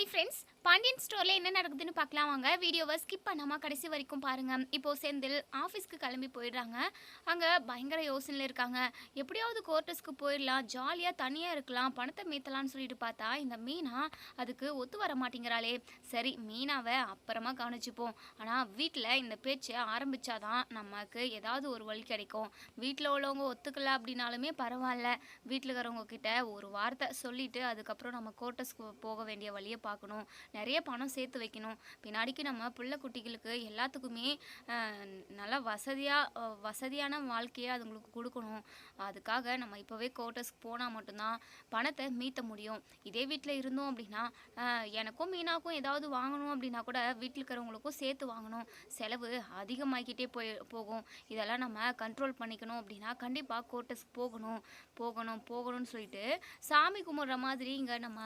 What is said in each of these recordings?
Hi friends Pandian ஸ்டோரில் என்ன நடக்குதுன்னு பார்க்கலாம் வாங்க. வீடியோவை ஸ்கிப் பண்ணாமல் கடைசி வரைக்கும் பாருங்கள் இப்போது செந்தில் ஆஃபீஸ்க்கு கிளம்பி போயிடுறாங்க. அங்கே பயங்கர யோசனையில் இருக்காங்க. எப்படியாவது கோர்ட்டஸ்க்கு போயிடலாம். ஜாலியாக தனியாக இருக்கலாம். பணத்தை மீத்தலாம்னு சொல்லிட்டு பார்த்தா இந்த மீனா அதுக்கு ஒத்து வர மாட்டேங்கிறாளே. சரி மீனாவை அப்புறமா கவனிச்சுப்போம். ஆனால் வீட்டில் இந்த பேச்சை ஆரம்பித்தாதான் நமக்கு ஏதாவது ஒரு வழி கிடைக்கும். வீட்டில் உள்ளவங்க ஒத்துக்கல அப்படின்னாலுமே பரவாயில்ல. வீட்டில் இருக்கிறவங்க கிட்ட ஒரு வார்த்தை சொல்லிவிட்டு அதுக்கப்புறம் நம்ம கோர்ட்டஸ்க்கு போக வேண்டிய வழியை பார்க்கணும். நிறைய பணம் சேர்த்து வைக்கணும். பின்னாடிக்கு நம்ம பிள்ளை குட்டிகளுக்கு எல்லாத்துக்குமே நல்லா வசதியாக வசதியான வாழ்க்கையை அதுங்களுக்கு கொடுக்கணும். அதுக்காக நம்ம இப்போவே கோட்டர்ஸ்க்கு போனால் மட்டும்தான் பணத்தை மீட்ட முடியும். இதே வீட்டில் இருந்தோம் அப்படின்னா எனக்கும் மீனாக்கும் ஏதாவது வாங்கணும் அப்படின்னா கூட வீட்டில் இருக்கிறவங்களுக்கும் சேர்த்து வாங்கணும். செலவு அதிகமாகிக்கிட்டே போய் போகும். இதெல்லாம் நம்ம கண்ட்ரோல் பண்ணிக்கணும் அப்படின்னா கண்டிப்பாக கோட்டஸ்க்கு போகணும். போகணும் போகணும்னு சொல்லிட்டு சாமி கும்பிட்ற மாதிரி இங்கே நம்ம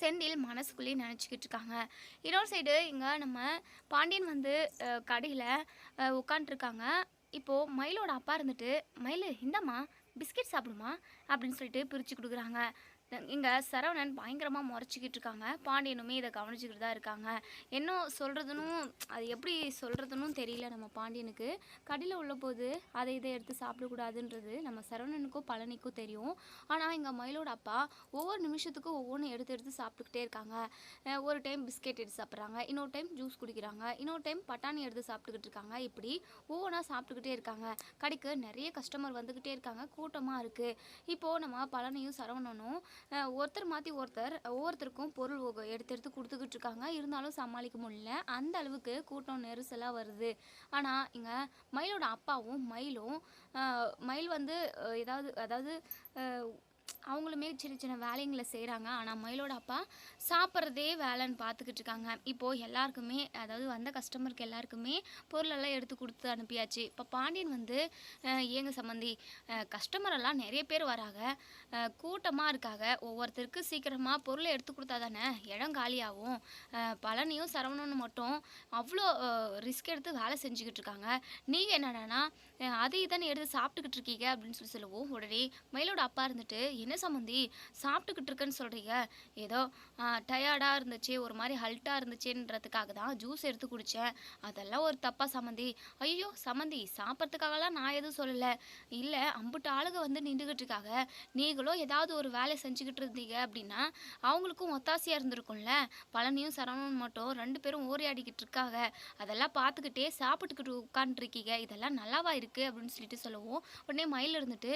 செந்தில் மனசுக்குள்ளேயே நினச்சிக்கிட்டு இருக்காங்க. இன்னொரு சைடு இங்கே நம்ம பாண்டியன் வந்து கடையில் உட்காண்ட்ருக்காங்க இப்போது மயிலோட அப்பா இருந்துட்டு மயில் இந்தம்மா பிஸ்கெட் சாப்பிடுமா? அப்படின்னு சொல்லிட்டு பிரித்து கொடுக்குறாங்க. இங்கே சரவணன் பயங்கரமாக முறைச்சிக்கிட்டு இருக்காங்க. பாண்டியனுமே இதை கவனிச்சுக்கிட்டு தான் இருக்காங்க. என்ன சொல்கிறதுனும் அது எப்படி சொல்கிறதுனும் தெரியல நம்ம பாண்டியனுக்கு. கடையில் உள்ள போது அதை இதை எடுத்து சாப்பிடக்கூடாதுன்றது நம்ம சரவணனுக்கும் பழனிக்கும் தெரியும். ஆனால் இங்கே மயிலோட அப்பா ஒவ்வொரு நிமிஷத்துக்கும் ஒவ்வொன்றும் எடுத்து எடுத்து சாப்பிட்டுக்கிட்டே இருக்காங்க. ஒரு டைம் பிஸ்கெட் எடுத்து சாப்பிட்றாங்க. இன்னொரு டைம் ஜூஸ் குடிக்கிறாங்க. இன்னொரு டைம் பட்டாணி எடுத்து சாப்பிட்டுக்கிட்டு இருக்காங்க. இப்படி ஒவ்வொன்றா சாப்பிட்டுக்கிட்டே இருக்காங்க. கடைக்கு நிறைய கஸ்டமர் வந்துக்கிட்டே இருக்காங்க. கூட்டமாக இருக்குது இப்போது நம்ம பழனியும் சரவணனும் ஒருத்தர் மாற்றி ஒருத்தர் ஒவ்வொருத்தருக்கும் பொருள் எடுத்து எடுத்து கொடுத்துக்கிட்டு இருக்காங்க இருந்தாலும் சமாளிக்க முடியல. அந்த அளவுக்கு கூட்டம் நெரிசலாக வருது. ஆனால் இங்கே மயிலோட அப்பாவும் மயிலும் மயில் வந்து ஏதாவது அதாவது அவங்களுமே சின்ன சின்ன வேலைங்களை செய்கிறாங்க ஆனால் மயிலோட அப்பா சாப்பிட்றதே வேலைன்னு பார்த்துக்கிட்டு இருக்காங்க இப்போது எல்லாருக்குமே அதாவது வந்த கஸ்டமருக்கு எல்லாருக்குமே பொருளெல்லாம் எடுத்து கொடுத்து அனுப்பியாச்சு. இப்போ பாண்டியன் வந்து ஏங்க சம்மந்தி கஸ்டமர் எல்லாம் நிறைய பேர் வராங்க. கூட்டமாக இருக்காங்க. ஒவ்வொருத்தருக்கு சீக்கிரமாக பொருளை எடுத்து கொடுத்தா தானே இடம் காலியாகும். பழனியும் சரவணனும் மட்டும் அவ்வளோ ரிஸ்க் எடுத்து வேலை செஞ்சுக்கிட்டு இருக்காங்க. நீங்கள் என்னடானா அதை தானே எடுத்து சாப்பிட்டுக்கிட்டு இருக்கீங்க அப்படின்னு சொல்லி சொல்லுவோம். உடனே மயிலோட அப்பா இருந்துட்டு என்ன சம்மந்தி சாப்பிட்டுக்கிட்டு இருக்கேன்னு சொல்கிறீங்க ஏதோ டயர்டாக இருந்துச்சு ஒரு மாதிரி ஹல்ட்டாக இருந்துச்சுன்றதுக்காக தான் ஜூஸ் எடுத்து குடித்தேன் அதெல்லாம் ஒரு தப்பாக சம்மந்தி ஐயோ சம்மந்தி சாப்பிட்றதுக்காகலாம் நான் எதுவும் சொல்லலை. இல்லை அம்புட்டு ஆளுங்க வந்து நின்றுக்கிட்டு இருக்காங்க. நீங்களும் ஏதாவது ஒரு வேலை செஞ்சுக்கிட்டு இருந்தீங்க அப்படின்னா அவங்களுக்கும் ஒத்தாசையாக இருந்திருக்கும்ல. பழனியும் சரவணன் மட்டும் ரெண்டு பேரும் ஓரையாடிக்கிட்டு இருக்காங்க. அதெல்லாம் பார்த்துக்கிட்டே சாப்பிட்டுக்கிட்டு உட்காந்துருக்கீங்க இதெல்லாம் நல்லாவா இருக்குது அப்படின்னு சொல்லிட்டு சொல்லுவோம் உடனே மயில் இருந்துட்டு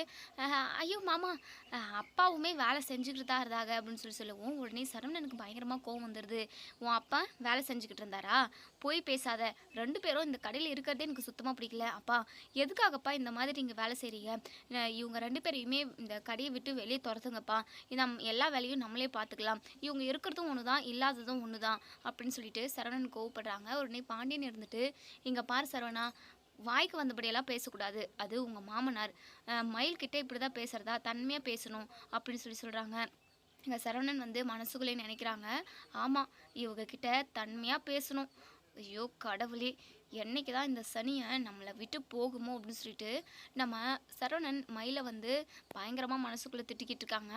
ஐயோ மாமா அப்பாவுமே வேலை செஞ்சுக்கிட்டு தான் இருந்தாங்க. அப்படின்னு சொல்லி சொல்லுவோம் உடனே சரவணனுக்கு பயங்கரமாக கோவம் வந்துடுது உன் அப்பா வேலை செஞ்சுக்கிட்டு இருந்தாரா? போய் பேசாத. ரெண்டு பேரும் இந்த கடையில் இருக்கிறதே எனக்கு சுத்தமாக பிடிக்கல. அப்பா எதுக்காகப்பா இந்த மாதிரி நீங்கள் வேலை செய்கிறீங்க இவங்க ரெண்டு பேரையுமே இந்த கடையை விட்டு வெளியே துரத்துங்கப்பா. நம் எல்லா வேலையும் நம்மளே பார்த்துக்கலாம் இவங்க இருக்கிறதும் ஒன்று தான் இல்லாததும் ஒன்று தான் அப்படின்னு சொல்லிட்டு சரவணன் கோவப்படுறாங்க. உடனே பாண்டியன் இருந்துட்டு இங்கே பார் சரவணா வாய்க்கு வந்தபடியெல்லாம் பேசக்கூடாது. அது உங்கள் மாமனார். மயில்கிட்ட இப்படி தான் பேசுகிறதா தன்மையாக பேசணும். அப்படின்னு சொல்லி சொல்கிறாங்க இங்கே சரவணன் வந்து மனசுக்குள்ளே நினைக்கிறாங்க. ஆமாம் இவங்க கிட்ட தன்மையாக பேசணும். ஐயோ கடவுளே. என்னைக்கு தான் இந்த சனியை நம்மளை விட்டு போகுமோ அப்படின்னு சொல்லிட்டு நம்ம சரவணன் மயிலை வந்து பயங்கரமாக மனசுக்குள்ளே திட்டிக்கிட்டு இருக்காங்க.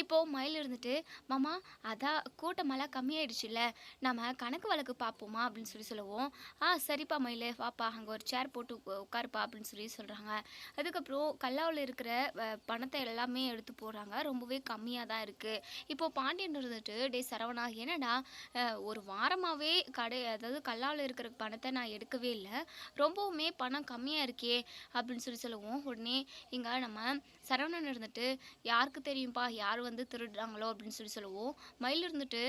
இப்போது மயில் இருந்துட்டு மாமா அதான் கூட்டமெல்லாம் கம்மியாயிடுச்சுல்ல நம்ம கணக்கு வழக்கு பார்ப்போமா? அப்படின்னு சொல்லி சொல்லுவோம். ஆ சரிப்பா மயில் வாப்பா அங்கே ஒரு சேர் போட்டு உட்காருப்பா அப்படின்னு சொல்லி சொல்கிறாங்க அதுக்கப்புறம் கல்லாவில் இருக்கிற பணத்தை எல்லாமே எடுத்து போடுறாங்க. ரொம்பவே கம்மியாக தான் இருக்குது இப்போது பாண்டியன் இருந்துட்டு டே சரவணா என்னடா ஒரு வாரமாகவே கடை அதாவது கல்லாவில் இருக்கிற பணத்தை நான் பார்க்கவே இல்லை. ரொம்பவுமே பணம் கம்மியாக இருக்கே அப்படின்னு சொல்லி சொல்லுவோம். உடனே இங்கே நம்ம சரவணன் இருந்துட்டு யாருக்கு தெரியும்ப்பா யார் வந்து திருடுறாங்களோ? அப்படின்னு சொல்லி சொல்லுவோம். மயில் இருந்துட்டு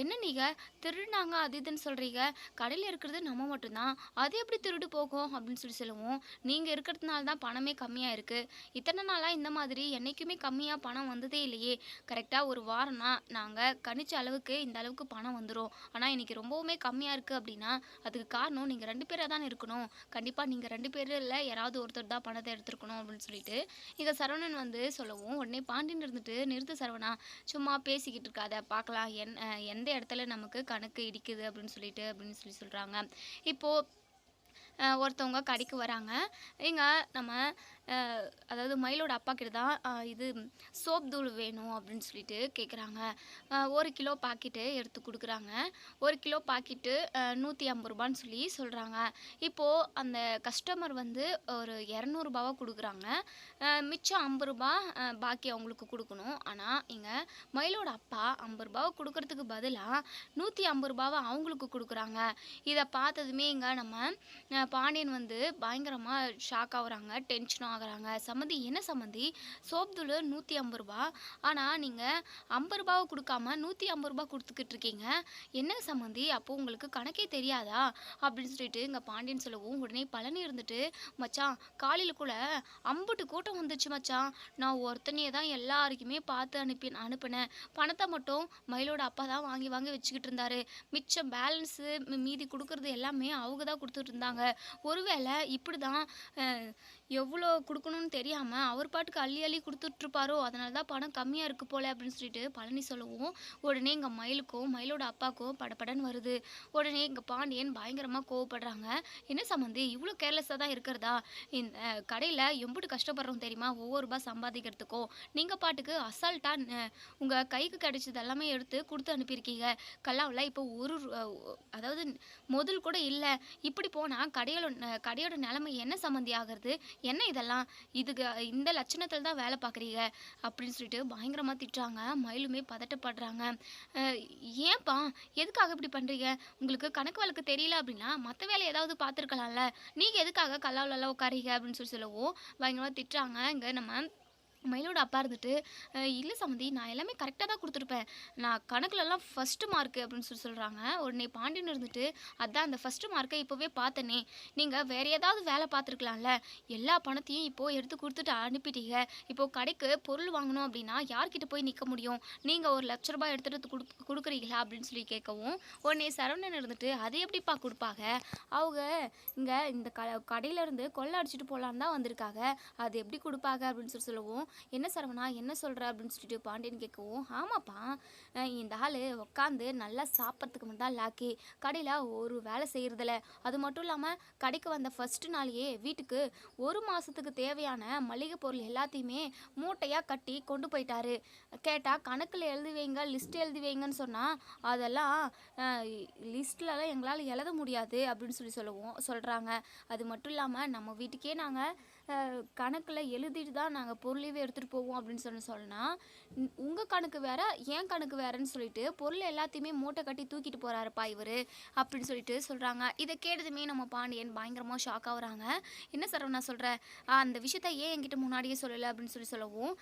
என்ன நீங்கள் திருடினாங்க அது இதுன்னு சொல்கிறீங்க கடையில் இருக்கிறது நம்ம மட்டும்தான். அது எப்படி திருடு போகும்? அப்படின்னு சொல்லி சொல்லுவோம். நீங்கள் இருக்கிறதுனால தான் பணமே கம்மியாக இருக்குது இத்தனை நாளாக இந்த மாதிரி என்றைக்குமே கம்மியாக பணம் வந்ததே இல்லையே. கரெக்டாக ஒரு வாரம்னா நாங்கள் கணிச்ச அளவுக்கு இந்த அளவுக்கு பணம் வந்துடும் ஆனால் இன்னைக்கு ரொம்பவுமே கம்மியாக இருக்குது அப்படின்னா அதுக்கு காரணம் நீங்கள் ரெண்டு பேராக தான் இருக்கணும். கண்டிப்பாக நீங்கள் ரெண்டு பேரில் யாராவது ஒருத்தர் தான் பணத்தை எடுத்துருக்கணும். அப்படின்னு சொல்லிட்டு இங்கே சரவணன் வந்து சொல்லவும் உடனே பாண்டியன் இருந்துட்டு நிறுத்து சரவணா. சும்மா பேசிக்கிட்டு இருக்காத. பார்க்கலாம். என் எந்த இடத்துல நமக்கு கணக்கு இடிக்குது? அப்படின்னு சொல்லிட்டு அப்படின்னு சொல்லி சொல்கிறாங்க இப்போது அஹ் ஒருத்தவங்க கடைக்கு வராங்க. இங்கே நம்ம அதாவது மயிலோட அப்பா கிட்ட தான் இது சோப் தூள் வேணும் அப்படின்னு சொல்லிட்டு கேட்குறாங்க ஒரு கிலோ பாக்கெட்டு எடுத்து கொடுக்குறாங்க. ஒரு கிலோ பாக்கெட்டு நூற்றி ஐம்பது ரூபான்னு சொல்லி சொல்கிறாங்க இப்போது அந்த கஸ்டமர் வந்து ஒரு இரநூறுபாவாக கொடுக்குறாங்க. மிச்சம் ஐம்பது ரூபா பாக்கி அவங்களுக்கு கொடுக்கணும். ஆனால் இங்கே மயிலோட அப்பா ஐம்பது ரூபாவை கொடுக்கறதுக்கு பதிலாக நூற்றி ஐம்பது ரூபாவை அவங்களுக்கு கொடுக்குறாங்க. இதை பார்த்ததுமே இங்கே நம்ம பாண்டியன் வந்து பயங்கரமாக ஷாக் ஆகுறாங்க டென்ஷனாக டென்ஷன் ஆகுறாங்க. சம்மந்தி என்ன சம்மந்தி? சோப் தூள் நூற்றி ஐம்பது ரூபா. ஆனால் நீங்கள் ஐம்பது ரூபாவை கொடுக்காம நூற்றி ஐம்பது ரூபா கொடுத்துக்கிட்டு இருக்கீங்க. என்ன சம்மந்தி? அப்போது உங்களுக்கு கணக்கே தெரியாதா? அப்படின்னு சொல்லிட்டு இங்கே பாண்டியன் சொல்லவும் உடனே பழனி இருந்துட்டு மச்சான் காலையில் கூட அம்புட்டு கூட்டம் வந்துச்சு மச்சான். நான் ஒருத்தனையே தான் எல்லாருக்குமே பார்த்து அனுப்பி அனுப்பினேன். பணத்தை மட்டும் மயிலோட அப்பா தான் வாங்கி வாங்கி வச்சுக்கிட்டு இருந்தாரு. மிச்சம் பேலன்ஸு மீதி கொடுக்கறது எல்லாமே அவங்க தான் கொடுத்துட்டு இருந்தாங்க. ஒருவேளை இப்படி தான் எவ்வளோ கொடுக்கணும்னு தெரியாமல் அவர் பாட்டுக்கு அள்ளி அள்ளி கொடுத்துட்ருப்பாரோ அதனால தான் பணம் கம்மியாக இருக்குது போல அப்படின்னு சொல்லிட்டு பழனி சொல்லவும். உடனே எங்கள் மயிலுக்கும் மயிலோட அப்பாவுக்கும் படப்படன்னு வருது. உடனே எங்கள் பாண்டியன் பயங்கரமாக கோவப்படுறாங்க. என்ன சம்மந்தி இவ்வளோ கேர்லெஸ்ஸாக தான் இருக்கிறதா? இந்த கடையில் எம்பிட்டு கஷ்டப்படுறோம் தெரியுமா? ஒவ்வொரு ரூபாய் சம்பாதிக்கிறதுக்கும் நீங்கள் பாட்டுக்கு அசால்ட்டாக உங்கள் கைக்கு கிடைச்சது எல்லாமே எடுத்து கொடுத்து அனுப்பியிருக்கீங்க. கல்லாவில் இப்போ ஒரு அதாவது முதல் கூட இல்லை. இப்படி போனால் கடையோட ந- கடையோட நிலைமை என்ன சம்மந்தி ஆகிறது? என்ன இதெல்லாம்? இதுக்கு இந்த லட்சணத்தில் தான் வேலை பார்க்குறீங்க? அப்படின்னு சொல்லிட்டு பயங்கரமாக திட்டுறாங்க. மயிலுமே பதட்டப்படுறாங்க. ஏன்ப்பா ஏன்பா? எதுக்காக இப்படி பண்ணுறீங்க உங்களுக்கு கணக்கு வழக்கு தெரியல அப்படின்னா மற்ற வேலை ஏதாவது பார்த்துருக்கலாம்ல. நீங்கள் எதுக்காக கல்லாவிலலாம் உட்காரீங்க? அப்படின்னு சொல்லி சொல்லவும் பயங்கரமாக திட்டுறாங்க. இங்கே நம்ம மயிலோட அப்பா இருந்துட்டு இல்லை சம்மந்தி நான் எல்லாமே கரெக்டாக தான் கொடுத்துருப்பேன். நான் கணக்குலலாம் ஃபஸ்ட்டு மார்க்கு அப்படின்னு சொல்லி சொல்கிறாங்க உடனே பாண்டியன் இருந்துட்டு அதான் அந்த ஃபஸ்ட்டு மார்க்கை இப்போவே பார்த்தனே. நீங்கள் வேற ஏதாவது வேலை பார்த்துருக்கலாம்ல. எல்லா பணத்தையும் இப்போது எடுத்து கொடுத்துட்டு அனுப்பிட்டீங்க. இப்போது கடைக்கு பொருள் வாங்கணும் அப்படின்னா யார்கிட்ட போய் நிற்க முடியும்? நீங்கள் ஒரு லட்ச ரூபாய் எடுத்துகிட்டு கொடு கொடுக்குறீங்களா? அப்படின்னு சொல்லி கேட்கவும் உடனே சரவணன் இருந்துட்டு அது எப்படிப்பா கொடுப்பாங்க? அவங்க இங்கே இந்த க கடையிலேருந்து கொள்ளை அடிச்சிட்டு போகலான்னு தான் வந்திருக்காங்க. அது எப்படி கொடுப்பாங்க? அப்படின்னு சொல்லி சொல்லவும். என்ன சரவணா என்ன சொல்கிற அப்படின்னு சொல்லிட்டு பாண்டியன் கேட்கவும் ஆமாப்பா இந்த ஆள் உட்காந்து நல்லா சாப்பிட்றதுக்கு மட்டும் தான் லாக்கி. கடையில் ஒரு வேலை செய்கிறதில்ல அது மட்டும் இல்லாமல் கடைக்கு வந்த ஃபஸ்ட்டு நாளையே வீட்டுக்கு ஒரு மாதத்துக்கு தேவையான மளிகை பொருள் எல்லாத்தையுமே மூட்டையாக கட்டி கொண்டு போயிட்டாரு. கேட்டால் கணக்கில் எழுதி வைங்க லிஸ்ட் எழுதி வைங்கன்னு சொன்னால் அதெல்லாம் லிஸ்ட்லலாம் எங்களால் எழுத முடியாது. அப்படின்னு சொல்லி சொல்லுவோம் சொல்கிறாங்க அது மட்டும் இல்லாமல் நம்ம வீட்டுக்கே நாங்கள் கணக்கில் எழுதிட்டு தான் நாங்கள் பொருளையவே எடுத்துகிட்டு போவோம் அப்படின்னு சொல்லி சொன்னால் உங்கள் கணக்கு வேற என் கணக்கு வேறன்னு சொல்லிட்டு பொருள் எல்லாத்தையுமே மூட்டை கட்டி தூக்கிட்டு போகிறாருப்பா இவர் அப்படின்னு சொல்லிட்டு சொல்கிறாங்க இதை கேட்டதுமே நம்ம பாண்டியன் பயங்கரமாக ஷாக் ஆகுறாங்க என்ன சார் நான் சொல்கிறேன் அந்த விஷயத்த ஏன் என்கிட்ட முன்னாடியே சொல்லலை அப்படின்னு சொல்லி சொல்லவும்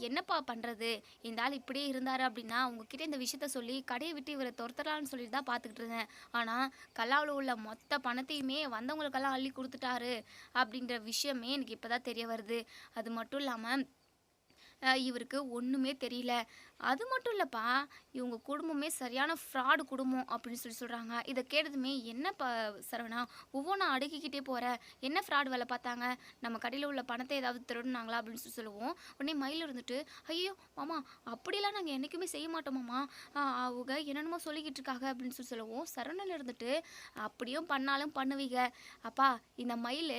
என்னப்பா பண்ணுறது இந்த ஆள் இப்படியே இருந்தார் அப்படின்னா உங்ககிட்ட இந்த விஷயத்த சொல்லி கடையை விட்டு இவரை துரத்தலான்னு சொல்லிட்டு தான் பார்த்துக்கிட்டு இருந்தேன். ஆனால் கல்லாவில் உள்ள மொத்த பணத்தையுமே வந்தவங்களுக்கெல்லாம் அள்ளி கொடுத்துட்டாரு அப்படின்ற விஷயமே எனக்கு இப்போ தான் தெரிய வருது. அது மட்டும் இல்லாமல் இவருக்கு ஒன்றுமே தெரியல. அது மட்டும் இல்லைப்பா இவங்க குடும்பமே சரியான ஃப்ராடு குடும்பம் அப்படின்னு சொல்லி சொல்கிறாங்க இதை கேட்டதுமே என்ன ப சரவணா ஒவ்வொன்றா அடுக்கிக்கிட்டே போகிற என்ன ஃப்ராடு வேலை பார்த்தாங்க? நம்ம கடையில் உள்ள பணத்தை ஏதாவது திருடுனாங்களா? அப்படின்னு சொல்லி சொல்லுவோம். உடனே மயில் இருந்துட்டு ஐயோ மாமா அப்படிலாம் நாங்கள் என்றைக்குமே செய்ய மாட்டோம் மாமா. அவங்க என்னென்னமோ சொல்லிக்கிட்டு இருக்காங்க. அப்படின்னு சொல்லி சொல்லுவோம். சரவணன் இருந்துட்டு அப்படியும் பண்ணாலும் பண்ணுவீங்க. அப்பா இந்த மயில்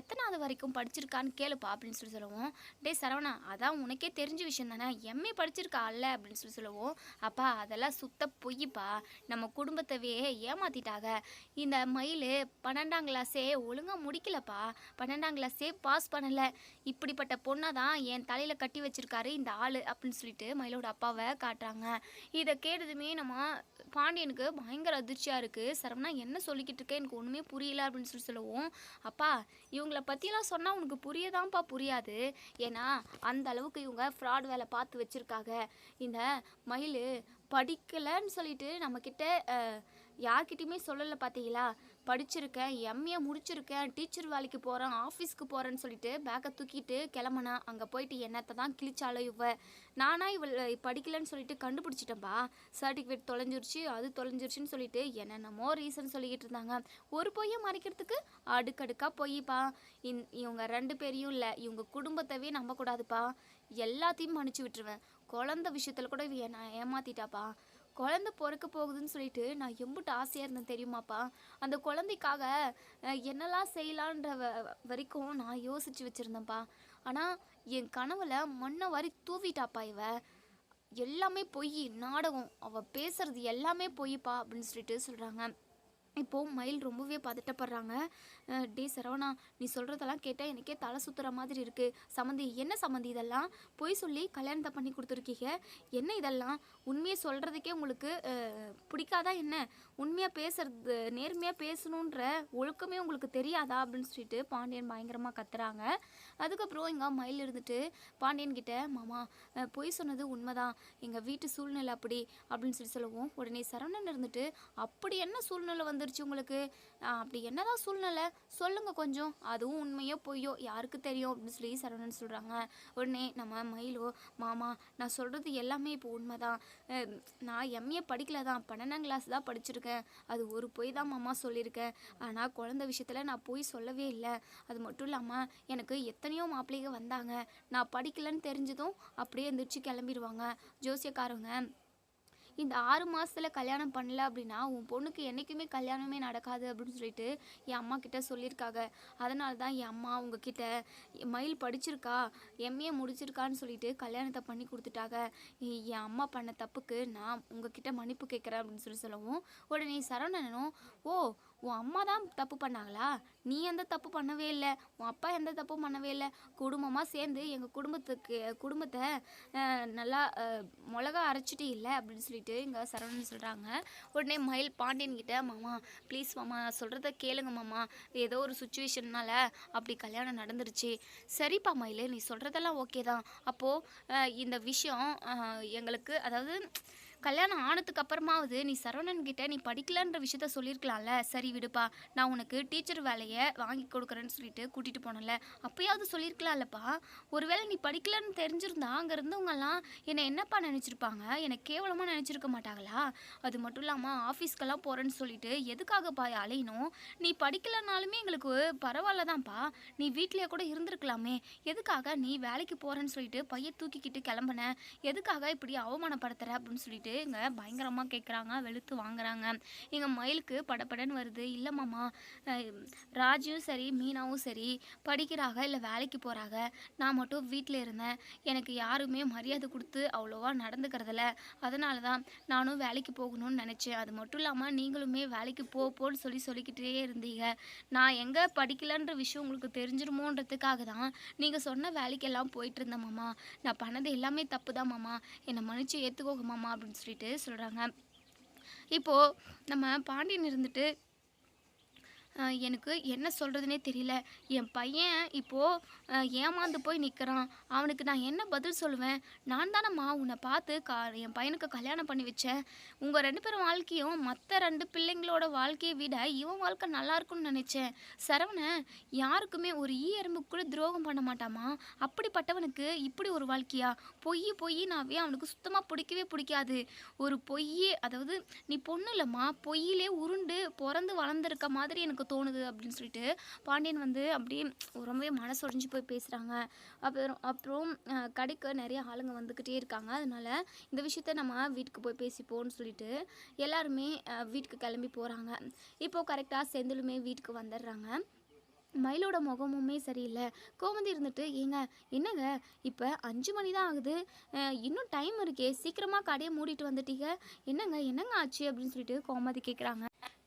எத்தனாவது வரைக்கும் படிச்சிருக்கான்னு கேளுப்பா. அப்படின்னு சொல்லி சொல்லுவோம். டேய் சரவணா அதான் உனக்கே தெரிஞ்ச விஷயம் தானே? எம்ஏ படிச்சிருக்கா அல்ல அப்படின்னு சொல்லி சொல்லுவோம். அப்பா அதெல்லாம் சுத்த பொய்ப்பா? நம்ம குடும்பத்தவே ஏமாத்திட்டாங்க. இந்த மயில் பன்னெண்டாம் கிளாஸே ஒழுங்காக முடிக்கலப்பா. பன்னெண்டாம் கிளாஸே பாஸ் பண்ணலை. இப்படிப்பட்ட பொண்ணை தான் என் தலையில் கட்டி வச்சிருக்காரு இந்த ஆள் அப்படின்னு சொல்லிட்டு மயிலோட அப்பாவை காட்டுறாங்க. இதை கேட்டதுமே நம்ம பாண்டியனுக்கு பயங்கர அதிர்ச்சியாக இருக்குது சரவணா என்ன சொல்லிக்கிட்டு இருக்கேன் எனக்கு ஒன்றுமே புரியல அப்படின்னு சொல்லி சொல்லுவோம். அப்பா இவங்கள பற்றிலாம் சொன்னால் உனக்கு புரியதான்ப்பா புரியாது. ஏன்னா அந்த அளவுக்கு இவங்க ஃப்ராட் வேலை பார்த்து வச்சுருக்காங்க. இந்த மயில் படிக்கலைன்னு சொல்லிட்டு நம்மக்கிட்ட யார்கிட்டையுமே சொல்லலை பார்த்தீங்களா படிச்சிருக்கேன் எம்ஏ முடிச்சிருக்கேன் டீச்சர் வேலைக்கு போகிறேன் ஆஃபீஸ்க்கு போகிறேன்னு சொல்லிட்டு பேக்கை தூக்கிட்டு கிளம்புனா அங்கே போயிட்டு என்னத்தை தான் கிழிச்சாலோ இவ. நானா இவள் படிக்கலைன்னு சொல்லிட்டு கண்டுபிடிச்சிட்டேன்பா. சர்டிஃபிகேட் தொலைஞ்சிருச்சு அது தொலைஞ்சிருச்சுன்னு சொல்லிட்டு என்னென்னமோ ரீசன் சொல்லிக்கிட்டு இருந்தாங்க. ஒரு பொய்யை மறைக்கிறதுக்கு அடுக்கடுக்காக பொய்ப்பா. இந் இவங்க ரெண்டு பேரையும் இல்லை இவங்க குடும்பத்தவே நம்பக்கூடாதுப்பா. எல்லாத்தையும் மன்னிச்சு விட்டுருவேன். குழந்த விஷயத்தில் கூட இவ நான் ஏமாத்திட்டாப்பா. குழந்தை பிறக்க போகுதுன்னு சொல்லிட்டு நான் எம்புட்டு ஆசையாக இருந்தேன் தெரியுமாப்பா? அந்த குழந்தைக்காக என்னெல்லாம் செய்யலான்ற வ- வரைக்கும் நான் யோசிச்சு வச்சுருந்தேன்ப்பா. ஆனால் என் கனவுல மண்ணை வாரி தூவிட்டாப்பா இவ. எல்லாமே பொய் நாடகம் அவள் பேசுறது எல்லாமே பொய்ப்பா அப்படின்னு சொல்லிட்டு சொல்கிறாங்க இப்போது மயில் ரொம்பவே பதட்டப்படுறாங்க. டே டேய் சரவணா நீ சொல்கிறதெல்லாம் கேட்டால் எனக்கே தலை சுற்றுற மாதிரி இருக்குது சம்மந்தி என்ன சம்மந்தி இதெல்லாம்? பொய் சொல்லி கல்யாணத்தை பண்ணி கொடுத்துருக்கீங்க. என்ன இதெல்லாம்? உண்மையை சொல்கிறதுக்கே உங்களுக்கு பிடிக்காதா என்ன? உண்மையாக பேசுறது நேர்மையாக பேசணுன்ற ஒழுக்கமே உங்களுக்கு தெரியாதா? அப்படின்னு சொல்லிட்டு பாண்டியன் பயங்கரமாக கத்துறாங்க. அதுக்கப்புறம் இங்கே மயில் இருந்துட்டு பாண்டியன் கிட்ட மாமா பொய் சொன்னது உண்மைதான். எங்கள் வீட்டு சூழ்நிலை அப்படி. அப்படின்னு சொல்லி சொல்லுவோம். உடனே சரவணன் இருந்துட்டு அப்படி என்ன சூழ்நிலை வந்துருச்சு உங்களுக்கு? அப்படி என்னதான் சூழ்நிலை? சொல்லுங்க கொஞ்சம். அதுவும் உண்மையோ பொய்யோ? யாருக்கு தெரியும்? அப்படின்னு சொல்லி சரவணன் சொல்கிறாங்க உடனே நம்ம மயிலோ மாமா நான் சொல்கிறது எல்லாமே இப்போ உண்மை தான் நான் எம்ஏ படிக்கல தான். பன்னெண்டாம் கிளாஸ் தான் படிச்சிருக்கேன். அது ஒரு பொய் தான் மாமா சொல்லியிருக்கேன் ஆனால் குழந்தை விஷயத்தில் நான் பொய் சொல்லவே இல்லை. அது மட்டும் இல்லாமல் எனக்கு எத்தனையோ மாப்பிள்ளைங்க வந்தாங்க. நான் படிக்கலைன்னு தெரிஞ்சதும் அப்படியே எந்திரிச்சு கிளம்பிடுவாங்க ஜோசியக்காரங்க இந்த ஆறு மாதத்தில் கல்யாணம் பண்ணல அப்படின்னா உன் பொண்ணுக்கு என்றைக்குமே கல்யாணமே நடக்காது அப்படின்னு சொல்லிட்டு என் அம்மா கிட்ட சொல்லியிருக்காங்க. அதனால தான் என் அம்மா உங்ககிட்ட மயில் படிச்சிருக்கா எம்ஏ முடிச்சிருக்கான்னு சொல்லிட்டு கல்யாணத்தை பண்ணி கொடுத்துட்டாங்க. என் அம்மா பண்ண தப்புக்கு நான் உங்ககிட்ட மன்னிப்பு கேட்குறேன் அப்படின்னு சொல்லி சொல்லவும் உடனே சரவணனும் ஓ உன் அம்மா தான் தப்பு பண்ணாங்களா? நீ எந்த தப்பு பண்ணவே இல்லை. உன் அப்பா எந்த தப்பும் பண்ணவே இல்லை. குடும்பமாக சேர்ந்து எங்கள் குடும்பத்துக்கு குடும்பத்தை நல்லா மிளகா அரைச்சிட்டு இல்லை அப்படின்னு சொல்லிட்டு இங்கே சரவணன் சொல்கிறாங்க உடனே மயில் பாண்டியன்கிட்ட மாமா ப்ளீஸ் மாமா நான் சொல்கிறத கேளுங்க மாமா. ஏதோ ஒரு சுச்சுவேஷன்னால அப்படி கல்யாணம் நடந்துருச்சு. சரிப்பா மயில் நீ சொல்கிறதெல்லாம் ஓகே தான். அப்போது இந்த விஷயம் எங்களுக்கு அதாவது கல்யாணம் ஆனதுக்கு அப்புறமாவது நீ சரவணன் கிட்ட நீ படிக்கலன்ற விஷயத்த சொல்லியிருக்கலாம்ல சரி விடுப்பா நான் உனக்கு டீச்சர் வேலையை வாங்கி கொடுக்குறேன்னு சொல்லிட்டு கூட்டிகிட்டு போனல அப்பயாவது சொல்லியிருக்கலாம்லப்பா ஒருவேளை நீ படிக்கலன்னு தெரிஞ்சிருந்தா அங்கே இருந்தவங்கெல்லாம் என்னை என்னப்பா நினச்சிருப்பாங்க? என்னை கேவலமாக நினச்சிருக்க மாட்டாங்களா? அது மட்டும் இல்லாமல் ஆஃபீஸ்க்கெல்லாம் போகிறேன்னு சொல்லிட்டு எதுக்காகப்பா அலையணும்? நீ படிக்கலனாலுமே எங்களுக்கு பரவாயில்ல தான்ப்பா நீ வீட்டிலேயே கூட இருந்திருக்கலாமே. எதுக்காக நீ வேலைக்கு போகிறேன்னு சொல்லிட்டு பையன் தூக்கிக்கிட்டு கிளம்புன? எதுக்காக இப்படி அவமானப்படுத்துற? அப்படின்னு சொல்லிட்டு இங்கே பயங்கரமாக கேட்குறாங்க வெளுத்து வாங்குறாங்க. எங்கள் மயிலுக்கு படப்படன்னு வருது. இல்லை மாமா ராஜும் சரி மீனாவும் சரி படிக்கிறாங்க இல்லை வேலைக்கு போகிறாங்க நான் மட்டும் வீட்டில் இருந்தேன். எனக்கு யாருமே மரியாதை கொடுத்து அவ்வளோவா நடந்துக்கிறதில்ல. அதனால தான் நானும் வேலைக்கு போகணும்னு நினச்சேன். அது மட்டும் இல்லாமல் நீங்களுமே வேலைக்கு போ போன்னு சொல்லி சொல்லிக்கிட்டே இருந்தீங்க. நான் எங்கே படிக்கலன்ற விஷயம் உங்களுக்கு தெரிஞ்சிருமோன்றதுக்காக தான் நீங்கள் சொன்ன வேலைக்கெல்லாம் போயிட்டு இருந்தேன் மாமா. நான் பண்ணது எல்லாமே தப்பு தான் மாமா. என்னை மன்னிச்சு ஏற்றுக்கோங்க மாமா அப்படின்னு சொல்லிட்டு சொல்கிறாங்க இப்போது நம்ம பாண்டியன் இருந்துட்டு எனக்கு என்ன சொல்கிறதுனே தெரியல. என் பையன் இப்போது ஏமாந்து போய் நிற்கிறான் அவனுக்கு நான் என்ன பதில் சொல்லுவேன்? நான் தானம்மா உன்னை பார்த்து கா என் பையனுக்கு கல்யாணம் பண்ணி வச்சேன். உங்கள் ரெண்டு பேரும் வாழ்க்கையும் மற்ற ரெண்டு பிள்ளைங்களோட வாழ்க்கையை விட இவன் வாழ்க்கை நல்லா இருக்கும்னு நினச்சேன். சரவணன் யாருக்குமே ஒரு ஈ எறும்புக்கு கூட துரோகம் பண்ண மாட்டாமா அப்படிப்பட்டவனுக்கு இப்படி ஒரு வாழ்க்கையா? பொய் பொய்னாவே அவனுக்கு சுத்தமாக பிடிக்கவே பிடிக்காது. ஒரு பொய்யே அதாவது நீ பொண்ணு இல்லைம்மா பொய்யிலே உருண்டு பிறந்து வளர்ந்துருக்க மாதிரி எனக்கு தோணுது அப்படின்னு சொல்லிட்டு பாண்டியன் வந்து அப்படியே ரொம்பவே மனசு உடஞ்சி போய் பேசுகிறாங்க அப்புறம் அப்புறம் கடைக்கு நிறைய ஆளுங்க வந்துக்கிட்டே இருக்காங்க. அதனால இந்த விஷயத்த நம்ம வீட்டுக்கு போய் பேசிப்போம்னு சொல்லிட்டு எல்லாருமே வீட்டுக்கு கிளம்பி போகிறாங்க இப்போது கரெக்டாக செந்திலுமே வீட்டுக்கு வந்துடுறாங்க. மயிலோட முகமுமே சரியில்லை. கோமதி இருந்துட்டு ஏங்க என்னங்க? இப்போ அஞ்சு மணி தான் ஆகுது. இன்னும் டைம் இருக்கே. சீக்கிரமாக கடையை மூடிட்டு வந்துட்டீங்க. என்னங்க என்னங்க ஆச்சு? அப்படின்னு சொல்லிட்டு கோமதி கேட்குறாங்க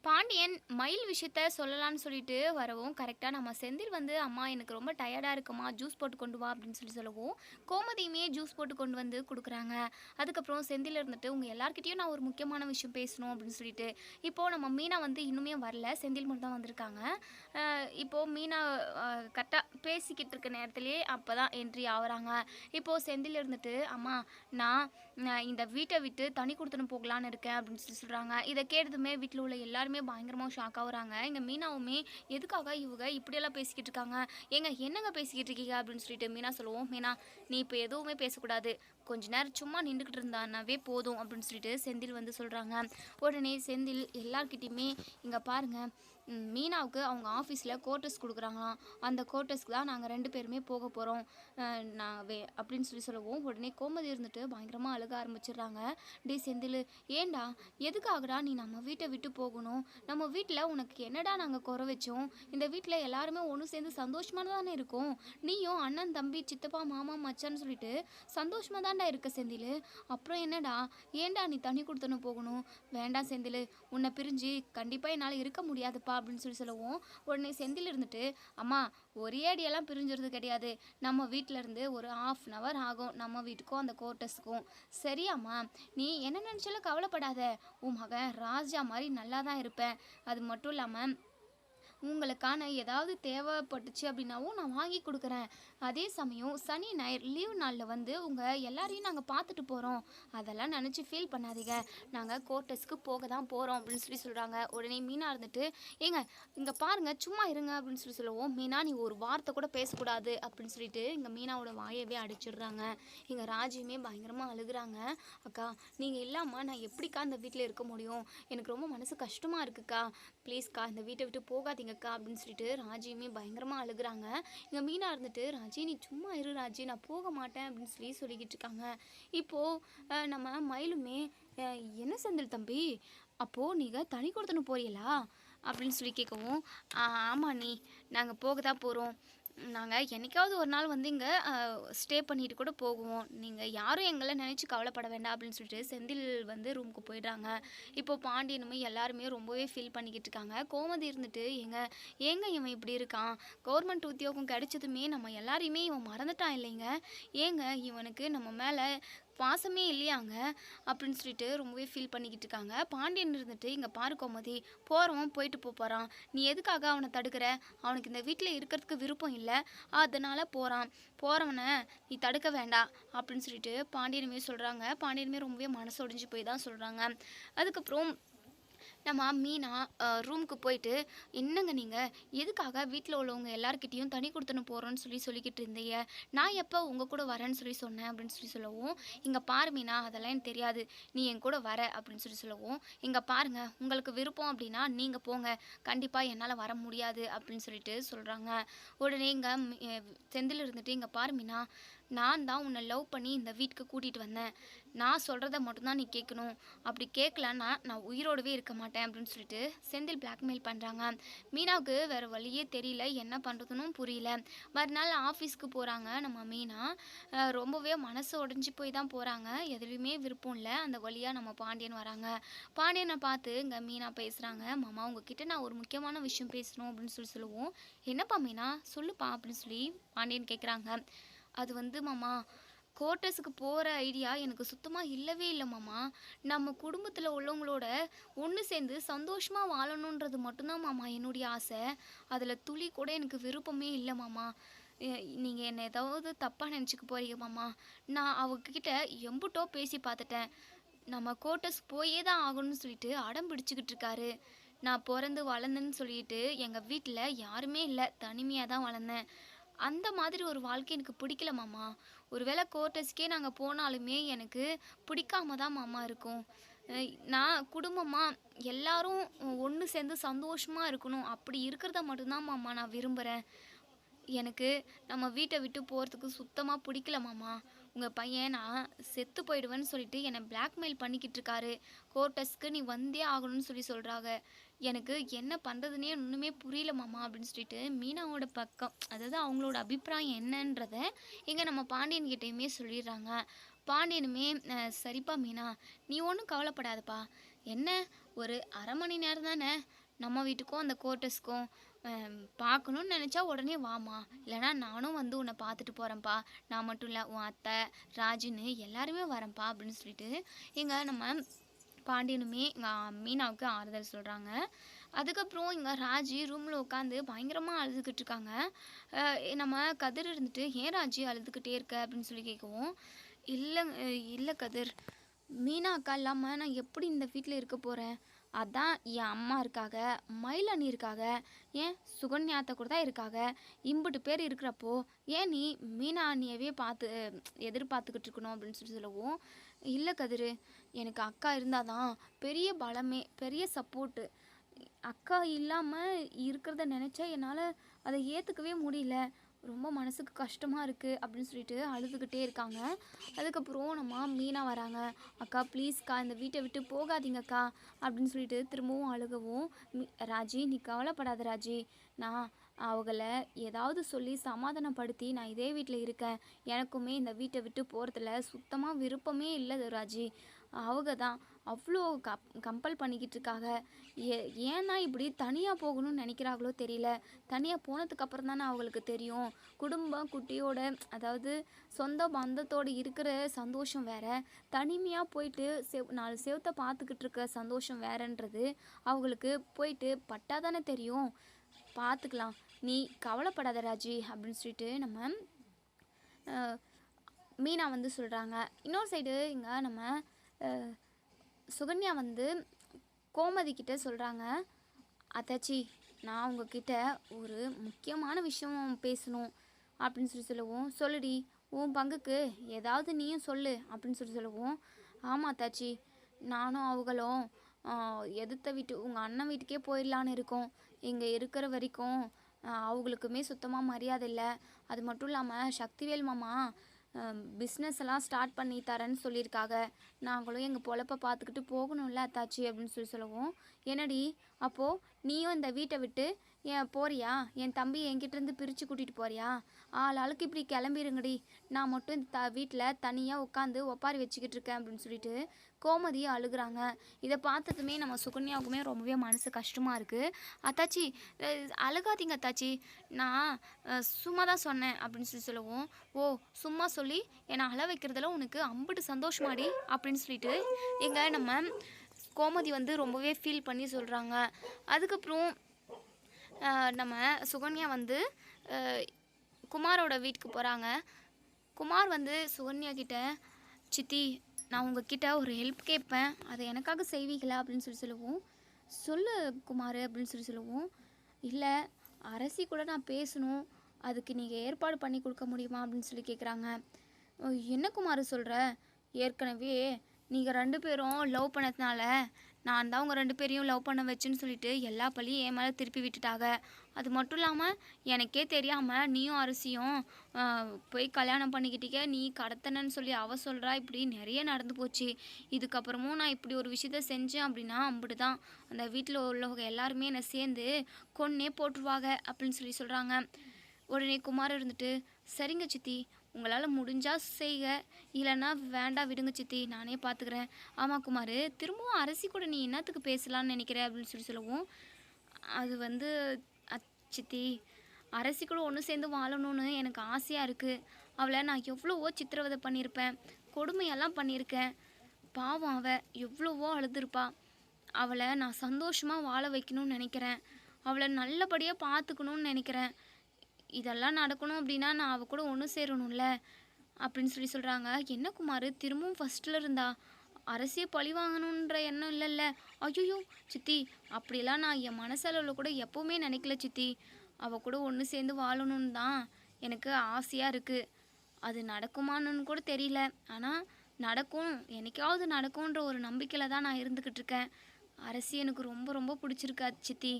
பாண்டியன் மயில் விஷயத்த சொல்லலாம்னு சொல்லிட்டு வரவும் கரெக்டாக நம்ம செந்தில் வந்து அம்மா எனக்கு ரொம்ப டயர்டாக இருக்குமா ஜூஸ் போட்டு கொண்டு வா அப்படின்னு சொல்லி சொல்லவும் கோமதியுமே ஜூஸ் போட்டு கொண்டு வந்து கொடுக்குறாங்க. அதுக்கப்புறம் செந்தில் இருந்துட்டு உங்கள் எல்லாருக்கிட்டையும் நான் ஒரு முக்கியமான விஷயம் பேசணும் அப்படின்னு சொல்லிட்டு இப்போது நம்ம மீனா வந்து இன்னுமே வரல. செந்தில் மட்டும் தான் வந்திருக்காங்க. இப்போது மீனா கரெக்டாக பேசிக்கிட்டு இருக்க நேரத்துலேயே அப்போ தான் என்ட்ரி ஆகுறாங்க. இப்போது செந்தில் இருந்துட்டு அம்மா நான் இந்த வீட்டை விட்டு தனி கொடுத்துன்னு போகலான்னு இருக்கேன் அப்படின்னு சொல்லி சொல்கிறாங்க இதை கேட்டதுமே வீட்டில் உள்ள எல்லாருமே பயங்கரமாக ஷாக் ஆகுறாங்க எங்கள் மீனாவுமே எதுக்காக இவங்க இப்படியெல்லாம் பேசிக்கிட்டு இருக்காங்க? ஏங்க என்னங்க பேசிக்கிட்டு இருக்கீங்க? அப்படின்னு சொல்லிட்டு மீனா சொல்லுவோம். மீனா நீ இப்போ எதுவுமே பேசக்கூடாது. கொஞ்ச நேரம் சும்மா நின்றுக்கிட்டு இருந்தானாவே போதும் அப்படின்னு சொல்லிட்டு செந்தில் வந்து சொல்கிறாங்க உடனே செந்தில் எல்லார்கிட்டையுமே இங்கே பாருங்கள் மீனாவுக்கு அவங்க ஆஃபீஸில் கோட்டர்ஸ் கொடுக்குறாங்களாம். அந்த கோட்டர்ஸ்க்கு தான் நாங்கள் ரெண்டு பேருமே போக போகிறோம் நான் வே அப்படின்னு சொல்லி சொல்லவும். உடனே கோமதி இருந்துட்டு பயங்கரமாக அழுக ஆரம்பிச்சிடுறாங்க. டே செந்தில் ஏண்டா? எதுக்காகடா நீ நம்ம வீட்டை விட்டு போகணும்? நம்ம வீட்டில் உனக்கு என்னடா நாங்கள் குறை வச்சோம்? இந்த வீட்டில் எல்லாருமே ஒன்று சேர்ந்து சந்தோஷமாக தானே இருக்கோம். நீயும் அண்ணன் தம்பி சித்தப்பா மாமா மச்சான்னு சொல்லிட்டு சந்தோஷமாக தான்டா இருக்க செந்தில்? அப்புறம் என்னடா? ஏன்டா நீ தண்ணி கொடுத்தனும் போகணும்? வேண்டாம் செந்தில் உன்னை பிரிஞ்சு கண்டிப்பாக என்னால் இருக்க முடியாதுப்பா. அப்படின்னு சொல்லி சொல்லவும். உடனே செந்தில் இருந்துட்டு அம்மா ஒரே அடியெல்லாம் பிரிஞ்சிருது கிடையாது. நம்ம வீட்டில் இருந்து ஒரு ஆஃப் அன் ஹவர் ஆகும். நம்ம வீட்டுக்கும் அந்த கோர்ட்டஸ்க்கும் சரியாம்மா நீ என்ன நினச்சாலும் கவலைப்படாத. உன் மகன் ராஜா மாதிரி நல்லா தான் இருப்பேன். அது மட்டும் இல்லாமல் உங்களுக்கான ஏதாவது தேவைப்பட்டுச்சு அப்படின்னாவும் நான் வாங்கி கொடுக்குறேன். அதே சமயம் சனி ஞாயிறு லீவ் நாளில் வந்து உங்கள் எல்லாரையும் நாங்கள் பார்த்துட்டு போகிறோம் அதெல்லாம் நினச்சி ஃபீல் பண்ணாதீங்க. நாங்கள் கோர்ட்டஸ்க்கு போக தான் போகிறோம் அப்படின்னு சொல்லி சொல்கிறாங்க உடனே மீனா இருந்துட்டு ஏங்க இங்கே பாருங்க சும்மா இருங்க அப்படின்னு சொல்லி சொல்லுவோம். மீனா நீ ஒரு வார்த்தை கூட பேசக்கூடாது அப்படின்னு சொல்லிட்டு இங்கே மீனாவோட வாயவே அடிச்சிடுறாங்க. இங்கே ராஜியுமே பயங்கரமாக அழுகுறாங்க. அக்கா நீங்கள் இல்லாமல் நான் எப்படிக்கா இந்த வீட்டில் இருக்க முடியும்? எனக்கு ரொம்ப மனசு கஷ்டமாக இருக்குக்கா. ப்ளீஸ்க்கா இந்த வீட்டை விட்டு போகாதீங்க. எங்கக்கா அப்படின்னு சொல்லிட்டு ராஜியுமே பயங்கரமாக அழுகுறாங்க. இங்கே மீனா இருந்துட்டு ராஜி நீ சும்மா இரு ராஜி நான் போக மாட்டேன் அப்படின்னு சொல்லி சொல்லிக்கிட்டு இருக்காங்க. இப்போது நம்ம மயிலுமே என்ன செந்தில் தம்பி? அப்போது நீங்கள் தனி கொடுத்துன்னு போறீங்களா? அப்படின்னு சொல்லி கேட்கவும் ஆமாம் நீ நாங்கள் போக தான் போகிறோம் நாங்கள் என்னைக்காவது ஒரு நாள் வந்து இங்கே ஸ்டே பண்ணிட்டு கூட போகுவோம். நீங்கள் யாரும் எங்களை நினச்சி கவலைப்பட வேண்டாம் அப்படின்னு சொல்லிட்டு செந்தில் வந்து ரூமுக்கு போயிடுறாங்க. இப்போ பாண்டியனுமே எல்லாருமே ரொம்பவே ஃபீல் பண்ணிக்கிட்டு இருக்காங்க. கோமதி இருந்துட்டு ஏங்க ஏங்க இவன் இப்படி இருக்கான்? கவர்மெண்ட் உத்தியோகம் கிடைச்சதுமே நம்ம எல்லாரையுமே இவன் மறந்துட்டான் இல்லைங்க? ஏங்க இவனுக்கு நம்ம மேலே பாசமே இல்லையாங்க அப்படின்னு சொல்லிட்டு ரொம்பவே ஃபீல் பண்ணிக்கிட்டு இருக்காங்க. பாண்டியன் இருந்துட்டு இங்கே பாரு கோமதி போகிறவன் போயிட்டு போக போகிறான் நீ எதுக்காக அவனை தடுக்கிற? அவனுக்கு இந்த வீட்டில் இருக்கிறதுக்கு விருப்பம் இல்லை. அதனால் போகிறான் போகிறவனை நீ தடுக்க வேண்டாம் அப்படின்னு சொல்லிட்டு பாண்டியனுமே சொல்கிறாங்க பாண்டியனுமே ரொம்பவே மனசு ஒடிஞ்சு போய் தான் சொல்கிறாங்க அதுக்கப்புறம் நம்ம மீனா ரூமுக்கு போயிட்டு என்னங்க நீங்கள் எதுக்காக வீட்டில் உள்ளவங்க எல்லாருக்கிட்டேயும் தனி கொடுத்துன்னு போகிறோன்னு சொல்லி சொல்லிக்கிட்டு இருந்தீங்க? நான் எப்போ உங்கள் கூட வரேன்னு சொல்லி சொன்னேன் அப்படின்னு சொல்லி சொல்லவும் இங்கே பாரு மீனா அதெல்லாம் எனக்கு தெரியாது. நீ என் கூட வர அப்படின்னு சொல்லி சொல்லவும் இங்கே பாருங்க உங்களுக்கு விருப்பம் அப்படின்னா நீங்கள் போங்க. கண்டிப்பாக என்னால் வர முடியாது அப்படின்னு சொல்லிட்டு சொல்கிறாங்க உடனே இங்கே செந்தில் இருந்துட்டு இங்கே பாரு மீனா நான் தான் உன்னை லவ் பண்ணி இந்த வீட்டுக்கு கூட்டிகிட்டு வந்தேன். நான் சொல்கிறத மட்டும்தான் நீ கேட்கணும். அப்படி கேட்கலன்னா நான் உயிரோடவே இருக்க மாட்டேன் அப்படின்னு சொல்லிட்டு செந்தில் பிளாக்மெயில் பண்ணுறாங்க மீனாவுக்கு வேறு வழியே தெரியல என்ன பண்ணுறதுனும் புரியல. மறுநாள் ஆஃபீஸ்க்கு போகிறாங்க நம்ம மீனா. ரொம்பவே மனசு உடஞ்சி போய் தான் போகிறாங்க எதுலேயுமே விருப்பம் இல்லை. அந்த வழியாக நம்ம பாண்டியன் வராங்க. பாண்டியனை பார்த்து இங்கே மீனா பேசுகிறாங்க மாமா உங்ககிட்ட நான் ஒரு முக்கியமான விஷயம் பேசணும் அப்படின்னு சொல்லி சொல்லுவோம். என்னப்பா மீனா? சொல்லுப்பா அப்படின்னு சொல்லி பாண்டியன் கேட்குறாங்க அது வந்து மாமா கோட்டர்ஸுக்கு போகிற ஐடியா எனக்கு சுத்தமாக இல்லவே இல்லை மாமா. நம்ம குடும்பத்தில் உள்ளவங்களோட ஒன்று சேர்ந்து சந்தோஷமாக வாழணுன்றது மட்டும்தான் மாமா என்னுடைய ஆசை. அதில் துளி கூட எனக்கு விருப்பமே இல்லை மாமா. நீங்கள் என்னை ஏதாவது தப்பாக நினச்சிக்க போகிறீங்க மாமா. நான் அவகிட்ட எம்புட்டோ பேசி பார்த்துட்டேன். நம்ம கோட்டர்ஸ் போயே தான் ஆகணும்னு சொல்லிட்டு அடம் பிடிச்சிக்கிட்டு இருக்காரு. நான் பிறந்து வளர்ந்தேன்னு சொல்லிட்டு எங்கள் வீட்டில் யாருமே இல்லை. தனிமையாக தான் வளர்ந்தேன். அந்த மாதிரி ஒரு வாழ்க்கை எனக்கு பிடிக்கல மாமா. ஒருவேளை கோர்ட்டஸ்க்கே நாங்கள் போனாலுமே எனக்கு பிடிக்காம தான் மாமா இருக்கும். நான் குடும்பமாக எல்லாரும் ஒன்று சேர்ந்து சந்தோஷமாக இருக்கணும். அப்படி இருக்கிறத மட்டும்தான் மாமா நான் விரும்புகிறேன் எனக்கு நம்ம வீட்டை விட்டு போகிறதுக்கு சுத்தமாக பிடிக்கல மாமா. உங்கள் பையன் நான் செத்து போயிடுவேன்னு சொல்லிட்டு என்னை பிளாக்மெயில் பண்ணிக்கிட்டு இருக்காரு. கோர்ட்டஸ்க்கு நீ வந்தே ஆகணும்னு சொல்லி சொல்கிறாங்க எனக்கு என்ன பண்ணுறதுனே ஒன்றுமே புரியல மாமா அப்படின்னு சொல்லிட்டு மீனாவோட பக்கம் அதாவது அவங்களோட அபிப்பிராயம் என்னன்றத இங்கே நம்ம பாண்டியன் கிட்டேயுமே சொல்லிடுறாங்க. பாண்டியனுமே சரிப்பா மீனா நீ ஒன்றும் கவலைப்படாதப்பா. என்ன? ஒரு அரை மணி நேரம் தானே? நம்ம வீட்டுக்கும் அந்த கோர்ட்டஸ்க்கும் பார்க்கணுன்னு நினச்சா உடனே வாமா இல்லைனா நானும் வந்து உன்னை பார்த்துட்டு போகிறேன்ப்பா நான் மட்டும் இல்லை உன் அத்தை ராஜுன்னு எல்லாருமே வரேன்ப்பா அப்படின்னு சொல்லிட்டு இங்கே நம்ம பாண்டியனுமே மீனாவுக்கு ஆறுதல் சொல்கிறாங்க அதுக்கப்புறம் இங்கே ராஜி ரூமில் உட்காந்து பயங்கரமாக அழுதுகிட்டு இருக்காங்க. நம்ம கதிர் இருந்துட்டு ஏன் ராஜி அழுதுகிட்டே இருக்க? அப்படின்னு சொல்லி கேட்கவும் இல்லை இல்லை கதிர். மீனா அக்கா இல்லாமல் நான் எப்படி இந்த வீட்டில் இருக்க போகிறேன் அதான் என் அம்மா இருக்காக மயிலண்ணி ஏன் சுகன்யாத்த கூட தான் இருக்காக. இம்புட்டு பேர் இருக்கிறப்போ ஏன் நீ மீனா பார்த்து எதிர்பார்த்துக்கிட்டு இருக்கணும்? அப்படின்னு சொல்லி சொல்லவும் இல்லை கதிர். எனக்கு அக்கா இருந்தால் தான் பெரிய பலமே பெரிய சப்போர்ட்டு அக்கா இல்லாமல் இருக்கிறத நினச்சா என்னால் அதை ஏற்றுக்கவே முடியல. ரொம்ப மனசுக்கு கஷ்டமாக இருக்குது அப்படின்னு சொல்லிட்டு அழுதுகிட்டே இருக்காங்க. அதுக்கப்புறம் நம்ம மீனா வராங்க. அக்கா ப்ளீஸ்க்கா இந்த வீட்டை விட்டு போகாதீங்கக்கா அப்படின்னு சொல்லிட்டு திரும்பவும் அழுகவும். ராஜி நீ கவலைப்படாத ராஜி. நான் அவங்கள ஏதாவது சொல்லி சமாதானப்படுத்தி நான் இதே வீட்டில் இருக்கேன். எனக்குமே இந்த வீட்டை விட்டு போகிறதுல சுத்தமாக விருப்பமே இல்லை ராஜி. அவங்க தான் அவ்வளோ கப் கம்பல் பண்ணிக்கிட்டு இருக்காங்க ஏ ஏன்னா இப்படி தனியாக போகணும்னு நினைக்கிறாங்களோ தெரியல. தனியாக போனதுக்கப்புறம் தானே அவங்களுக்கு தெரியும். குடும்பம் குட்டியோட அதாவது சொந்த பந்தத்தோடு இருக்கிற சந்தோஷம் வேற. தனிமையாக போயிட்டு செவ் நாலு செவத்தை பார்த்துக்கிட்டு இருக்க சந்தோஷம் வேறன்றது அவங்களுக்கு போயிட்டு பட்டா தானே தெரியும். பார்த்துக்கலாம். நீ கவலைப்படாத ராஜி அப்படின்னு சொல்லிட்டு நம்ம மீனா வந்து சொல்கிறாங்க இன்னொரு சைடு இங்கே நம்ம சுகன்யா வந்து கோமதி கிட்ட சொல்கிறாங்க அத்தாச்சி நான் உங்ககிட்ட ஒரு முக்கியமான விஷயம் பேசணும் அப்படின்னு சொல்லி சொல்லவும். சொல்லுடி உன் பங்குக்கு ஏதாவது நீயும் சொல்லு அப்படின்னு சொல்லி சொல்லவும். ஆமாம் அத்தாச்சி நானும் அவங்களும் எதிர்த்த வீட்டு உங்கள் அண்ணன் வீட்டுக்கே போயிடலான்னு இருக்கோம். இங்கே இருக்கிற வரைக்கும் அவங்களுக்குமே சுத்தமாக மரியாதை இல்லை. அது மட்டும் இல்லாமல் சக்திவேல் மாமா பிஸ்னஸ் எல்லாம் ஸ்டார்ட் பண்ணி தரேன்னு சொல்லியிருக்காங்க. நாங்களும் எங்கள் பொழப்ப பார்த்துக்கிட்டு போகணும்ல அத்தாச்சி அப்படின்னு சொல்லி சொல்லவும். என்னடி அப்போது நீயும் இந்த வீட்டை விட்டு ஏன் போறியா? என் தம்பி என்கிட்டேருந்து பிரித்து கூட்டிகிட்டு போறியா? ஆள் ஆளுக்கு இப்படி கிளம்பிருங்கடி. நான் மட்டும் இந்த த வீட்டில் தனியாக உட்காந்து ஒப்பாரி வச்சுக்கிட்டு இருக்கேன் அப்படின்னு சொல்லிட்டு கோமதி அழுகுறாங்க. இதை பார்த்ததுமே நம்ம சுகன்யாவுக்குமே ரொம்பவே மனசு கஷ்டமாக இருக்குது அத்தாச்சி அழுகாதீங்க அத்தாச்சி. நான் சும்மா தான் சொன்னேன் அப்படின்னு சொல்லி சொல்லவும் ஓ சும்மா சொல்லி என்னை அழ வைக்கிறதுல உனக்கு அம்பிட்டு சந்தோஷமாடி அப்படின்னு சொல்லிட்டு எங்கள் நம்ம கோமதி வந்து ரொம்பவே ஃபீல் பண்ணி சொல்கிறாங்க அதுக்கப்புறம் நம்ம சுகன்யா வந்து குமாரோட வீட்டுக்கு போகிறாங்க குமார் வந்து சுகன்யா கிட்ட சித்தி நான் உங்ககிட்ட ஒரு ஹெல்ப் கேட்பேன். அதை எனக்காக செய்வீங்களா? அப்படின்னு சொல்லி சொல்லுவோம். சொல்லு குமார் அப்படின்னு சொல்லி சொல்லுவோம். இல்லை அரசி கூட நான் பேசணும். அதுக்கு நீங்கள் ஏற்பாடு பண்ணி கொடுக்க முடியுமா? அப்படின்னு சொல்லி கேட்குறாங்க என்ன குமார் சொல்கிற ஏற்கனவே நீங்கள் ரெண்டு பேரும் லவ் பண்ணதுனால நான் தான் உங்கள் ரெண்டு பேரையும் லவ் பண்ண வச்சுன்னு சொல்லிட்டு எல்லா பழியும் என் மேலே திருப்பி விட்டுட்டாங்க. அது மட்டும் இல்லாமல் எனக்கே தெரியாமல் நீயும் அரிசியும் போய் கல்யாணம் பண்ணிக்கிட்டீங்க. நீ கடத்தனன்னு சொல்லி அவ சொல்கிறா இப்படி நிறைய நடந்து போச்சு. இதுக்கப்புறமும் நான் இப்படி ஒரு விஷயத்த செஞ்சேன் அப்படின்னா அப்படி தான் அந்த வீட்டில் உள்ளவங்க எல்லாருமே என்னை சேர்ந்து கொன்னே போட்டுருவாங்க அப்படின்னு சொல்லி சொல்கிறாங்க உடனே குமார் இருந்துட்டு சரிங்க சித்தி. உங்களால் முடிஞ்சால் செய்க. இல்லைன்னா வேண்டாம் விடுங்க சித்தி நானே பார்த்துக்கிறேன் ஆமாம் குமார் திரும்பவும் அரசி கூட நீ என்னத்துக்கு பேசலாம்னு நினைக்கிற அப்படின்னு சொல்லி சொல்லவும் அது வந்து சித்தி அரசி கூட ஒன்று சேர்ந்து வாழணும்னு எனக்கு ஆசையாக இருக்குது அவளை நான் எவ்வளவோ சித்திரவதை பண்ணியிருப்பேன். கொடுமையெல்லாம் பண்ணியிருக்கேன். பாவம் அவள் எவ்வளவோ அழுதுருப்பா. அவளை நான் சந்தோஷமாக வாழ வைக்கணும்னு நினைக்கிறேன். அவளை நல்லபடியாக பார்த்துக்கணும்னு நினைக்கிறேன். இதெல்லாம் நடக்கணும் அப்படின்னா நான் அவ கூட ஒன்று சேரணும்ல அப்படின்னு சொல்லி சொல்கிறாங்க என்ன குமார் திரும்பவும் ஃபஸ்ட்டில் இருந்தா? அரசியை பழி வாங்கணுன்ற எண்ணம் இல்லைல்ல. ஐயோ சித்தி அப்படிலாம் நான் என் மனசளவில் கூட எப்போவுமே நினைக்கல சித்தி. அவள் கூட ஒன்று சேர்ந்து வாழணும்னு தான் எனக்கு ஆசையாக இருக்குது அது நடக்குமான்னு கூட தெரியல. ஆனால் நடக்கும். என்னைக்காவது நடக்கும்ன்ற ஒரு நம்பிக்கையில் தான் நான் இருந்துக்கிட்டு இருக்கேன். அரசி எனக்கு ரொம்ப ரொம்ப பிடிச்சிருக்கா சித்தி.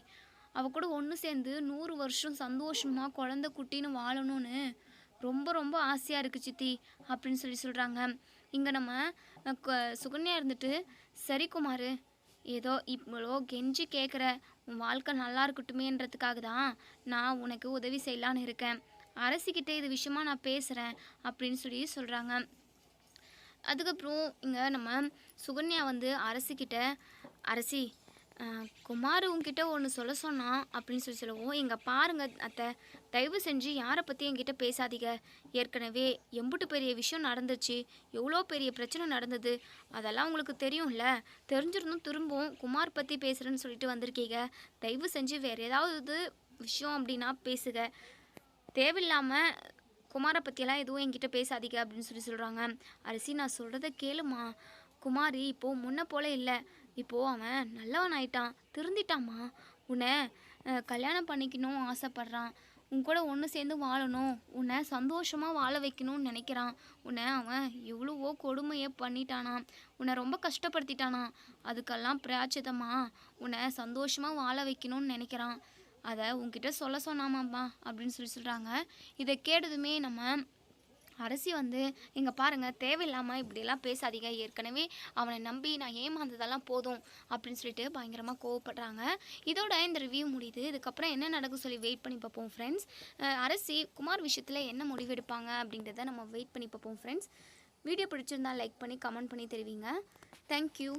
அவள் கூட ஒன்று சேர்ந்து நூறு வருஷம் சந்தோஷமாக குழந்தை குட்டின்னு வாழணும்னு ரொம்ப ரொம்ப ஆசையாக இருக்குது சித்தி அப்படின்னு சொல்லி சொல்கிறாங்க இங்கே நம்ம சுகன்யா இருந்துட்டு சரி குமார் ஏதோ இவ்வளோ கெஞ்சி கேட்குற உன் வாழ்க்கை நல்லா இருக்கட்டுமேன்றதுக்காக தான் நான் உனக்கு உதவி செய்யலான்னு இருக்கேன். அரசிக்கிட்டே இது விஷயமா நான் பேசுகிறேன் அப்படின்னு சொல்லி சொல்கிறாங்க அதுக்கப்புறம் இங்கே நம்ம சுகன்யா வந்து அரசிக்கிட்ட அரசி குமார் உங்ககிட்ட ஒன்று சொல்ல சொன்னான் அப்படின்னு சொல்லி சொல்லுவோம் எங்கள் பாருங்க அத்தை. தயவு செஞ்சு யாரை பற்றி என்கிட்ட பேசாதீங்க. ஏற்கனவே எம்புட்டு பெரிய விஷயம் நடந்துச்சு. எவ்வளோ பெரிய பிரச்சனை நடந்தது. அதெல்லாம் உங்களுக்கு தெரியும்ல. தெரிஞ்சிருந்தும் திரும்பவும் குமார் பற்றி பேசுகிறேன்னு சொல்லிட்டு வந்திருக்கீங்க. தயவு செஞ்சு வேறு ஏதாவது விஷயம் அப்படின்னா பேசுக தேவையில்லாமல் குமாரை பற்றியெல்லாம் எதுவும் என்கிட்ட பேசாதீங்க அப்படின்னு சொல்லி சொல்கிறாங்க அரிசி நான் சொல்கிறத கேளுமா? குமாரி இப்போது முன்ன போல இல்லை. இப்போது அவன் நல்லவன் ஆயிட்டான் திருந்திட்டாம்மா. உன்னை கல்யாணம் பண்ணிக்கணும் ஆசைப்பட்றான். உன் கூட ஒன்று சேர்ந்து வாழணும். உன்னை சந்தோஷமாக வாழ வைக்கணும்னு நினைக்கிறான். உன்னை அவன் எவ்வளவோ கொடுமையை பண்ணிட்டானா உன்னை ரொம்ப கஷ்டப்படுத்திட்டானா அதுக்கெல்லாம் பிராச்சிதமா உன்னை சந்தோஷமாக வாழ வைக்கணும்னு நினைக்கிறான். அதை உன்கிட்ட சொல்ல சொன்னாமாம்மா அப்படின்னு சொல்லி சொல்கிறாங்க இதை கேட்டதுமே நம்ம அரசி வந்து இங்கே பாருங்கள் தேவையில்லாமல் இப்படியெல்லாம் பேசாதீங்க. ஏற்கனவே அவனை நம்பி நான் ஏமாந்ததெல்லாம் போதும். அப்படின்னு சொல்லிட்டு பயங்கரமாக கோவப்படுறாங்க. இதோட இந்த ரிவ்யூ முடியுது. இதுக்கப்புறம் என்ன நடக்கும் சொல்லி வெயிட் பண்ணி பார்ப்போம் ஃப்ரெண்ட்ஸ் அரசி குமார் விஷயத்தில் என்ன முடிவெடுப்பாங்க அப்படின்றத நம்ம வெயிட் பண்ணி பார்ப்போம் ஃப்ரெண்ட்ஸ் வீடியோ பிடிச்சிருந்தா லைக் பண்ணி கமெண்ட் பண்ணி தெரிவிங்க. Thank you